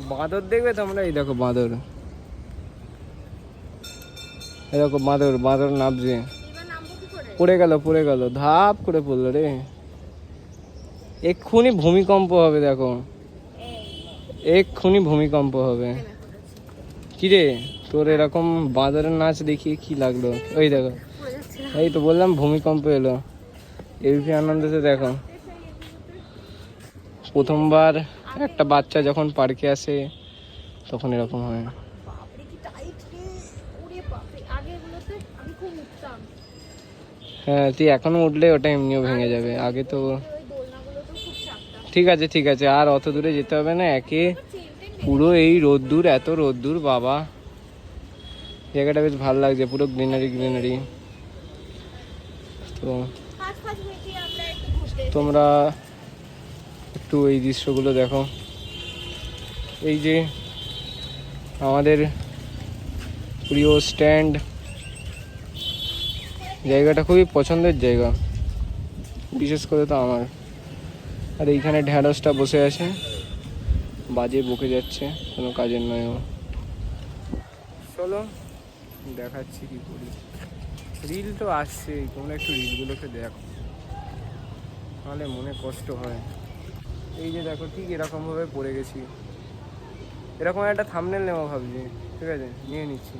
বাঁদর দেখবে তোমরা? এই দেখো বাঁদর। এই দেখো বাঁদর বাঁদর নামছে। পড়ে গেল পড়ে গেল। ধাপ করে পড়ল রে। এক্ষুনি ভূমিকম্প হবে দেখো। এক্ষুনি ভূমিকম্প হবে। কিরে তোর এরকম বাঁদরের নাচ দেখিয়ে কি লাগল? ওই দেখো। এই তো বললাম ভূমিকম্প এলো। এবিপি আনন্দতে দেখো। প্রথমবার একটা বাচ্চা যখন পার্কে আসে তখন এরকম হয়। হ্যাঁ তুই এখনও উঠলে ওটা এমনিও ভেঙে যাবে। আগে তো ঠিক আছে ঠিক আছে আর অত দূরে যেতে হবে না। একে পুরো এই রোদ্দুর এত রোদ্দুর বাবা। জায়গাটা বেশ ভালো লাগছে পুরো গ্রিনারি গ্রিনারি। তো তোমরা একটু এই দৃশ্যগুলো দেখো। এই যে আমাদের প্রিয় স্ট্যান্ড। জায়গাটা খুবই পছন্দের জায়গা। বিশেষ করে তো আমার। আর এইখানে ঢ্যাঁড়সটা বসে আছে। বাজে বকে যাচ্ছে, কোনো কাজের নয় ও। চলো, দেখাচ্ছি কি করি। রিল তো আসছেই, তোমরা একটু রিলগুলোকে দেখো। তাহলে মনে কষ্ট হয়। এই যে দেখো ঠিক এরকমভাবে পড়ে গেছি। এরকম একটা থামনেল নেওয়া ভাবছি, ঠিক আছে? নিয়ে নিচ্ছি।